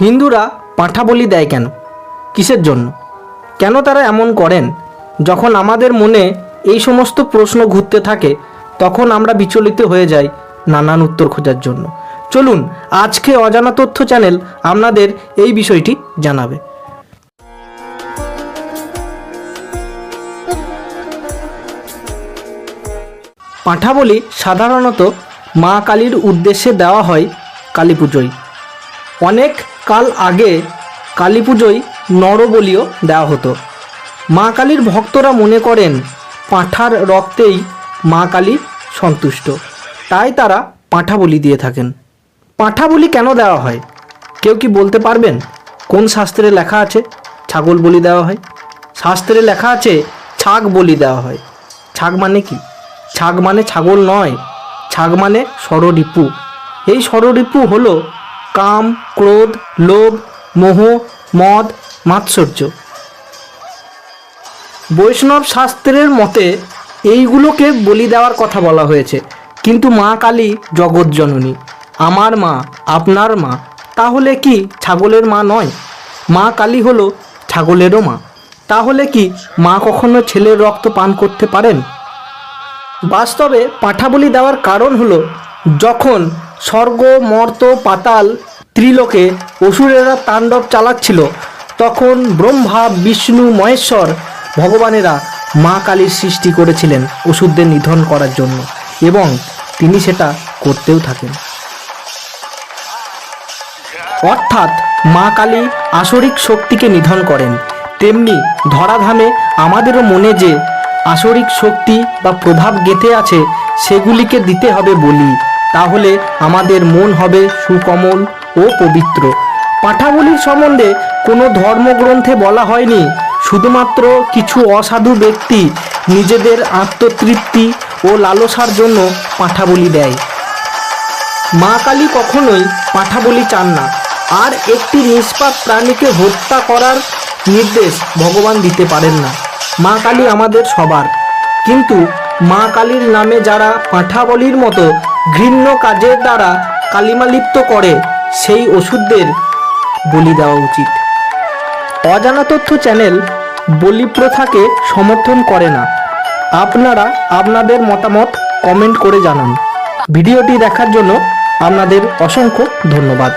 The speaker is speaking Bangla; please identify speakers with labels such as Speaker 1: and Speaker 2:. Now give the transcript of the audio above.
Speaker 1: হিন্দুরা পাঁঠা বলি দেয় কেন? কিসের জন্য? কেন তারা এমন করেন? যখন আমাদের মনে এই সমস্ত প্রশ্ন ঘুরতে থাকে, তখন আমরা বিচলিত হয়ে যাই নানান উত্তর খোঁজার জন্য। চলুন, আজকে অজানা তথ্য চ্যানেল আপনাদের এই বিষয়টি জানাবে। পাঁঠা বলি সাধারণত মা কালীর উদ্দেশ্যে দেওয়া হয় কালী পুজোয়। অনেক কাল আগে কালী পুজোয় নরবলিও দেওয়া হতো। মা কালীর ভক্তরা মনে করেন পাঁঠার রক্তেই মা কালী সন্তুষ্ট। তাই তারা পাঁঠা বলি দিয়ে থাকেন। পাঁঠা বলি কেন দেওয়া হয়? কেউ কি বলতে পারবেন? কোন শাস্ত্রে লেখা আছে ছাগল বলি দেওয়া হয়? শাস্ত্রে লেখা আছে ছাগ বলি দেওয়া হয়। ছাগ মানে কি? ছাগ মানে ছাগল নয়, ছাগ মানে ষড়রিপু এই ষড়রিপু হলো কাম, ক্রোধ, লোভ, মোহ, মদ, মাৎসর্য। বৈষ্ণব শাস্ত্রের মতে এইগুলোকে বলি দেওয়ার কথা বলা হয়েছে। কিন্তু মা কালী জগৎজননী আমার মা, আপনার মা, তাহলে কি ছাগলের মা নয়? মা কালী হলো ছাগলেরও মা। তাহলে কি মা কখনো ছেলের রক্ত পান করতে পারেন? বাস্তবে পাঠা বলি দেওয়ার কারণ হলো যখন স্বর্গ, মর্ত, পাতাল ত্রিলোকে অসুরেরা তাণ্ডব চালাচ্ছিল। তখন ব্রহ্মা, বিষ্ণু, মহেশ্বর ভগবানেরা মা কালীর সৃষ্টি করেছিলেন অসুরদের নিধন করার জন্য এবং তিনি সেটা করতেও থাকেন। অর্থাৎ মা কালী আসরিক শক্তিকে নিধন করেন। তেমনি ধরাধামে আমাদেরও মনে যে আসরিক শক্তি বা প্রভাব গেঁথে আছে, সেগুলিকে দিতে হবে বলি। তাহলে আমাদের মন হবে সুকমল ও পবিত্র। পাঠাবলির সম্বন্ধে কোনো ধর্মগ্রন্থে বলা হয়নি। শুধুমাত্র কিছু অসাধু ব্যক্তি নিজেদের আত্মতৃপ্তি ও লালসার জন্য পাঠাবলি দেয়। মা কালী কখনোই পাঠা বলি চান না। আর একটি নিষ্পাপ প্রাণীকে হত্যা করার নির্দেশ ভগবান দিতে পারেন না। মা কালী আমাদের সবার। কিন্তু মা কালীর নামে যারা পাঠা বলির মতো ঘৃণ্য কাজের দ্বারা কালিমালিপ্ত করে সেই ওষুধদের বলি দেওয়া উচিত। অজানা তথ্য চ্যানেল বলি প্রথাকে সমর্থন করে না। আপনারা আপনাদের মতামত কমেন্ট করে জানান। ভিডিওটি দেখার জন্য আপনাদের অসংখ্য ধন্যবাদ।